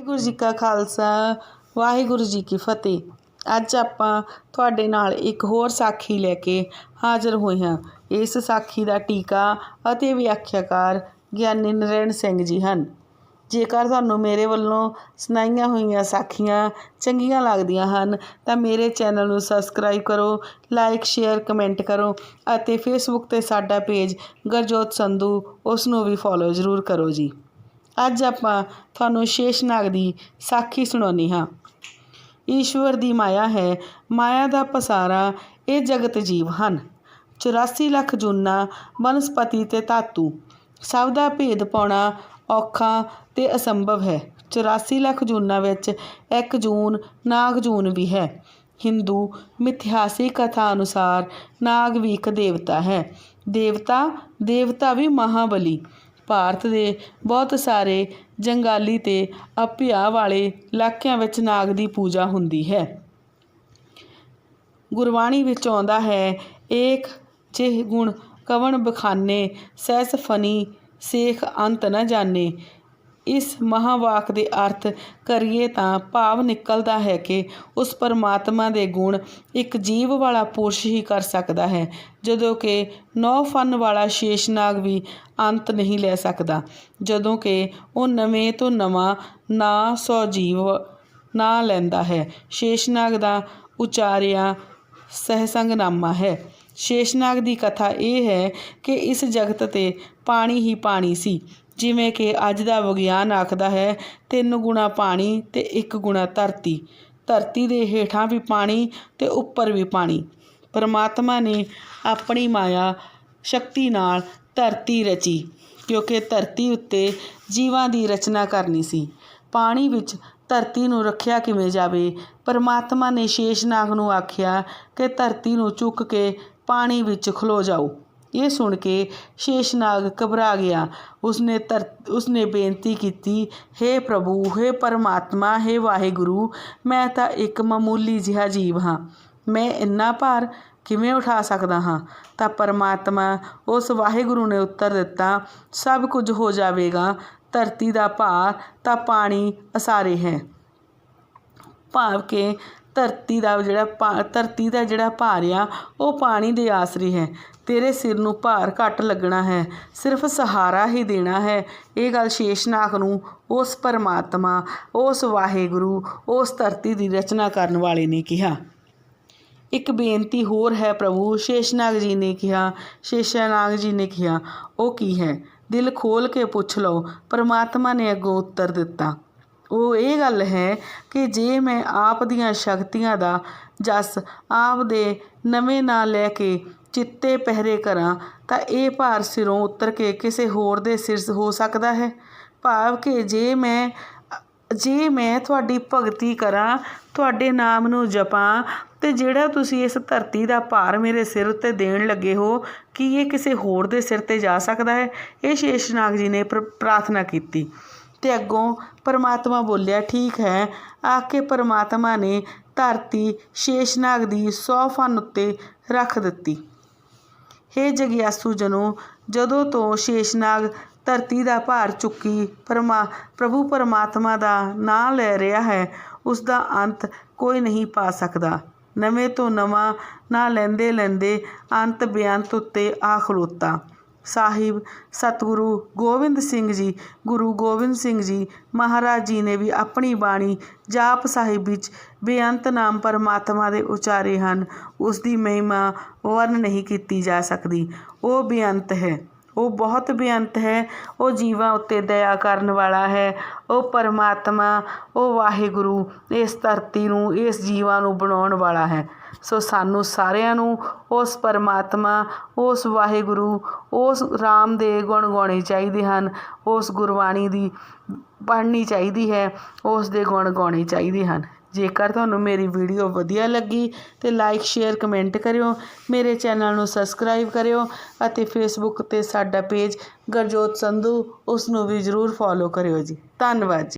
ਵਾਹਿਗੁਰੂ ਜੀ ਕਾ ਖਾਲਸਾ, ਵਾਹਿਗੁਰੂ ਜੀ ਕੀ ਫਤਿਹ। ਅੱਜ ਆਪਾਂ ਤੁਹਾਡੇ ਨਾਲ ਇੱਕ ਹੋਰ ਸਾਖੀ ਲੈ ਕੇ ਹਾਜ਼ਰ ਹੋਏ ਹਾਂ। ਇਸ ਸਾਖੀ ਦਾ ਟੀਕਾ ਅਤੇ ਵਿਆਖਿਆਕਾਰ ਗਿਆਨੀ ਨਰੈਣ ਸਿੰਘ ਜੀ ਹਨ। ਜੇਕਰ ਤੁਹਾਨੂੰ ਮੇਰੇ ਵੱਲੋਂ ਸੁਣਾਈਆਂ ਹੋਈਆਂ ਸਾਖੀਆਂ ਚੰਗੀਆਂ ਲੱਗਦੀਆਂ ਹਨ, ਤਾਂ ਮੇਰੇ ਚੈਨਲ ਨੂੰ ਸਬਸਕ੍ਰਾਈਬ ਕਰੋ, ਲਾਈਕ, ਸ਼ੇਅਰ, ਕਮੈਂਟ ਕਰੋ ਅਤੇ ਫੇਸਬੁੱਕ ਤੇ ਸਾਡਾ ਪੇਜ ਗਰਜੋਤ ਸੰਧੂ ਉਸ ਨੂੰ ਵੀ ਫੋਲੋ ਜ਼ਰੂਰ ਕਰੋ ਜੀ। ਅੱਜ ਆਪਾਂ ਤੁਹਾਨੂੰ ਸ਼ੇਸ਼ਨਾਗ ਦੀ ਸਾਖੀ ਸੁਣਾਉਣੀ ਹਾਂ। ਈਸ਼ਵਰ ਦੀ ਮਾਇਆ ਹੈ, ਮਾਇਆ ਦਾ ਪਸਾਰਾ ਇਹ ਜਗਤ ਜੀਵ ਹਨ। 84 ਲੱਖ ਜੂਨਾ, ਬਨਸਪਤੀ ਤੇ ਧਾਤੂ। ਸਭ ਦਾ ਭੇਦ ਪਾਉਣਾ ਔਖਾ ਤੇ ਅਸੰਭਵ ਹੈ। 84 ਲੱਖ ਜੂਨਾਂ ਵਿੱਚ ਇੱਕ ਜੂਨ, ਨਾਗ ਜੂਨ ਵੀ ਹੈ। ਹਿੰਦੂ ਮਿਥਿਹਾਸਿਕ ਕਥਾ ਅਨੁਸਾਰ ਨਾਗ ਵੀ ਇੱਕ ਦੇਵਤਾ ਹੈ। ਦੇਵਤਾ ਦੇਵਤਾ ਵੀ ਮਹਾਬਲੀ। ਭਾਰਤ ਦੇ ਬਹੁਤ ਸਾਰੇ ਜੰਗਾਲੀ ਤੇ ਅਭਿਆ ਵਾਲੇ ਇਲਾਕਿਆਂ ਵਿੱਚ ਨਾਗ ਦੀ ਪੂਜਾ ਹੁੰਦੀ ਹੈ। ਗੁਰਬਾਣੀ ਵਿੱਚ ਆਉਂਦਾ ਹੈ, ਏਕ ਜਿਹ ਗੁਣ ਕਵਣ ਬਖਾਨੇ, ਸਹਿਸ ਫਨੀ ਸੇਖ ਅੰਤ ਨ ਜਾਣੇ। ਇਸ ਮਹਾਵਾਕ ਦੇ ਅਰਥ ਕਰੀਏ ਤਾਂ ਭਾਵ ਨਿਕਲਦਾ ਹੈ ਕਿ ਉਸ ਪਰਮਾਤਮਾ ਦੇ ਗੁਣ ਇੱਕ ਜੀਵ ਵਾਲਾ ਪੁਰਸ਼ ਹੀ ਕਰ ਸਕਦਾ ਹੈ, ਜਦੋਂ ਕਿ ਨੌ ਫਨ ਵਾਲਾ ਸ਼ੇਸ਼ਨਾਗ ਵੀ ਅੰਤ ਨਹੀਂ ਲੈ ਸਕਦਾ। ਜਦੋਂ ਕਿ ਉਹ ਨਵੇਂ ਤੋਂ ਨਵਾਂ ਨਾ ਸੌ ਜੀਵ ਨਾ ਲੈਂਦਾ ਹੈ, ਸ਼ੇਸ਼ਨਾਗ ਦਾ ਉਚਾਰਿਆ ਸਹਸੰਗਨਾਮਾ ਹੈ। ਸ਼ੇਸ਼ਨਾਗ ਦੀ ਕਥਾ ਇਹ ਹੈ ਕਿ ਇਸ ਜਗਤ ਤੇ ਪਾਣੀ ਹੀ ਪਾਣੀ ਸੀ। ਜਿਵੇਂ ਕਿ ਅੱਜ ਦਾ ਵਿਗਿਆਨ ਆਖਦਾ ਹੈ, ਤਿੰਨ ਗੁਣਾ ਪਾਣੀ ਤੇ ਇੱਕ ਗੁਣਾ ਧਰਤੀ। ਧਰਤੀ ਦੇ ਹੇਠਾਂ ਵੀ ਪਾਣੀ ਤੇ ਉੱਪਰ ਵੀ ਪਾਣੀ। ਪਰਮਾਤਮਾ ਨੇ ਆਪਣੀ ਮਾਇਆ ਸ਼ਕਤੀ ਨਾਲ ਧਰਤੀ ਰਚੀ, ਕਿਉਂਕਿ ਧਰਤੀ ਉੱਤੇ ਜੀਵਾਂ ਦੀ ਰਚਨਾ ਕਰਨੀ ਸੀ। ਪਾਣੀ ਵਿੱਚ ਧਰਤੀ ਨੂੰ ਰੱਖਿਆ ਕਿਵੇਂ ਜਾਵੇ? ਪਰਮਾਤਮਾ ਨੇ ਸ਼ੇਸ਼ਨਾਗ ਨੂੰ ਆਖਿਆ ਕਿ ਧਰਤੀ ਨੂੰ ਚੁੱਕ ਕੇ ਪਾਣੀ ਵਿੱਚ ਖਲੋ ਜਾਓ। ਇਹ ਸੁਣ ਕੇ ਸ਼ੇਸ਼ਨਾਗ ਘਬਰਾ ਗਿਆ ਉਸਨੇ ਧਰ ਉਸਨੇ ਬੇਨਤੀ ਕੀਤੀ हे ਪ੍ਰਭੂ हे ਪਰਮਾਤਮਾ हे ਵਾਹਿਗੁਰੂ ਮੈਂ ਤਾਂ ਇੱਕ ਮਾਮੂਲੀ ਜਿਹਾ ਜੀਵ ਹਾਂ ਮੈਂ ਇੰਨਾ ਭਾਰ ਕਿਵੇਂ ਉਠਾ ਸਕਦਾ ਹਾਂ ਤਾਂ ਪਰਮਾਤਮਾ ਉਸ ਵਾਹਿਗੁਰੂ ਨੇ ਉੱਤਰ ਦਿੱਤਾ ਸਭ ਕੁਝ ਹੋ ਜਾਵੇਗਾ ਧਰਤੀ ਦਾ ਭਾਰ ਤਾਂ ਪਾਣੀ ਅਸਾਰੇ ਹੈ ਭਾਵ ਕਿ ਧਰਤੀ ਦਾ ਜਿਹੜਾ ਭਾ, ਧਰਤੀ ਦਾ ਜਿਹੜਾ ਭਾਰ ਆ, ਉਹ ਪਾਣੀ ਦੇ ਆਸਰੇ ਹੈ। ਤੇਰੇ ਸਿਰ ਨੂੰ ਭਾਰ ਘੱਟ ਲੱਗਣਾ ਹੈ, ਸਿਰਫ ਸਹਾਰਾ ਹੀ ਦੇਣਾ ਹੈ। ਇਹ ਗੱਲ ਸ਼ੇਸ਼ਨਾਗ ਨੂੰ ਉਸ ਪਰਮਾਤਮਾ, ਉਸ ਵਾਹਿਗੁਰੂ, ਉਸ ਧਰਤੀ ਦੀ ਰਚਨਾ ਕਰਨ ਵਾਲੇ ਨੇ ਕਿਹਾ। ਇੱਕ ਬੇਨਤੀ ਹੋਰ ਹੈ ਪ੍ਰਭੂ, ਸ਼ੇਸ਼ਨਾਗ ਜੀ ਨੇ ਕਿਹਾ, ਸ਼ੇਸ਼ਨਾਗ ਜੀ ਨੇ ਕਿਹਾ, ਉਹ ਕੀ ਹੈ? ਦਿਲ ਖੋਲ ਕੇ ਪੁੱਛ ਲਓ, ਪਰਮਾਤਮਾ ਨੇ ਅੱਗੋਂ ਉੱਤਰ ਦਿੱਤਾ। ਉਹ ਇਹ ਗੱਲ ਹੈ ਕਿ ਜੇ ਮੈਂ ਆਪ ਦੀਆਂ ਸ਼ਕਤੀਆਂ ਦਾ ਜਸ ਆਪ ਦੇ ਨਵੇਂ ਨਾਂ ਲੈ ਕੇ ਚਿੱਤੇ ਪਹਿਰੇ ਕਰਾਂ, ਤਾਂ ਇਹ ਭਾਰ ਸਿਰੋਂ ਉਤਰ ਕੇ ਕਿਸੇ ਹੋਰ ਦੇ ਸਿਰ ਹੋ ਸਕਦਾ ਹੈ। ਭਾਵ ਕਿ ਜੇ ਮੈਂ ਜੇ ਮੈਂ ਤੁਹਾਡੀ ਭਗਤੀ ਕਰਾਂ, ਤੁਹਾਡੇ ਨਾਮ ਨੂੰ ਜਪਾਂ, ਤੇ ਜਿਹੜਾ ਤੁਸੀਂ ਇਸ ਧਰਤੀ ਦਾ ਭਾਰ ਮੇਰੇ ਸਿਰ ਉੱਤੇ ਦੇਣ ਲੱਗੇ ਹੋ, ਕਿ ਇਹ ਕਿਸੇ ਹੋਰ ਦੇ ਸਿਰ ਤੇ ਜਾ ਸਕਦਾ ਹੈ? ਇਹ ਸ਼ੇਸ਼ਨਾਗ ਜੀ ਨੇ ਪ੍ਰਾਰਥਨਾ ਕੀਤੀ। ਅਤੇ ਅੱਗੋਂ ਪਰਮਾਤਮਾ ਬੋਲਿਆ, ਠੀਕ ਹੈ। ਆਖ ਕੇ ਪਰਮਾਤਮਾ ਨੇ ਧਰਤੀ ਸ਼ੇਸ਼ਨਾਗ ਦੀ ਸੌ ਫਨ ਉੱਤੇ ਰੱਖ ਦਿੱਤੀ। ਹੇ ਜਗਿਆਸੂ ਜਨੋ, ਜਦੋਂ ਤੋਂ ਸ਼ੇਸ਼ਨਾਗ ਧਰਤੀ ਦਾ ਭਾਰ ਚੁੱਕੀ ਪਰਮਾ, ਪ੍ਰਭੂ ਪਰਮਾਤਮਾ ਦਾ ਨਾਮ ਲੈ ਰਿਹਾ ਹੈ, ਉਸ ਦਾ ਅੰਤ ਕੋਈ ਨਹੀਂ ਪਾ ਸਕਦਾ। ਨਵੇਂ ਤੋਂ ਨਵਾਂ ਨਾ ਲੈਂਦੇ ਲੈਂਦੇ ਅੰਤ ਬੇਅੰਤ ਉੱਤੇ ਆ ਖਲੋਤਾ। ਸਾਹਿਬ, ਸਤਿਗੁਰੂ ਗੋਬਿੰਦ ਸਿੰਘ ਜੀ। ਗੁਰੂ ਗੋਬਿੰਦ ਸਿੰਘ ਜੀ ਮਹਾਰਾਜ ਜੀ ਨੇ ਵੀ ਆਪਣੀ ਬਾਣੀ ਜਾਪ ਸਾਹਿਬ ਵਿੱਚ ਬੇਅੰਤ ਨਾਮ ਪਰਮਾਤਮਾ ਦੇ ਉਚਾਰੇ ਹਨ। ਉਸ ਦੀ ਮਹਿਮਾ ਵਰਨ ਨਹੀਂ ਕੀਤੀ ਜਾ ਸਕਦੀ। ਉਹ ਬੇਅੰਤ ਹੈ। ਉਹ ਬਹੁਤ ਬੇਅੰਤ ਹੈ। ਉਹ ਜੀਵਾਂ ਉੱਤੇ ਦਇਆ ਕਰਨ ਵਾਲਾ ਹੈ। ਉਹ ਪਰਮਾਤਮਾ, ਉਹ ਵਾਹਿਗੁਰੂ ਇਸ ਧਰਤੀ ਨੂੰ, ਇਸ ਜੀਵਾਂ ਨੂੰ ਬਣਾਉਣ ਵਾਲਾ ਹੈ। ਸੋ ਸਾਨੂੰ ਸਾਰਿਆਂ ਨੂੰ ਉਸ ਪਰਮਾਤਮਾ, ਉਸ ਵਾਹਿਗੁਰੂ, ਉਸ ਰਾਮ ਦੇ ਗੁਣ ਗਾਉਣੇ ਚਾਹੀਦੇ ਹਨ, ਉਸ ਗੁਰਬਾਣੀ ਦੀ ਪੜ੍ਹਨੀ ਚਾਹੀਦੀ ਹੈ, ਉਸ ਦੇ ਗੁਣ ਗਾਉਣੇ ਚਾਹੀਦੇ ਹਨ। ਜੇਕਰ ਤੁਹਾਨੂੰ ਮੇਰੀ ਵੀਡੀਓ ਵਧੀਆ ਲੱਗੀ ਤੇ ਲਾਈਕ ਸ਼ੇਅਰ ਕਮੈਂਟ ਕਰਿਓ, ਮੇਰੇ ਚੈਨਲ ਨੂੰ ਸਬਸਕ੍ਰਾਈਬ ਕਰਿਓ ਅਤੇ ਫੇਸਬੁੱਕ ਤੇ ਸਾਡਾ ਪੇਜ ਗਰਜੋਤ ਸੰਧੂ ਉਸ ਨੂੰ ਵੀ ਜਰੂਰ ਫੋਲੋ ਕਰਿਓ ਜੀ। ਧੰਨਵਾਦ ਜੀ।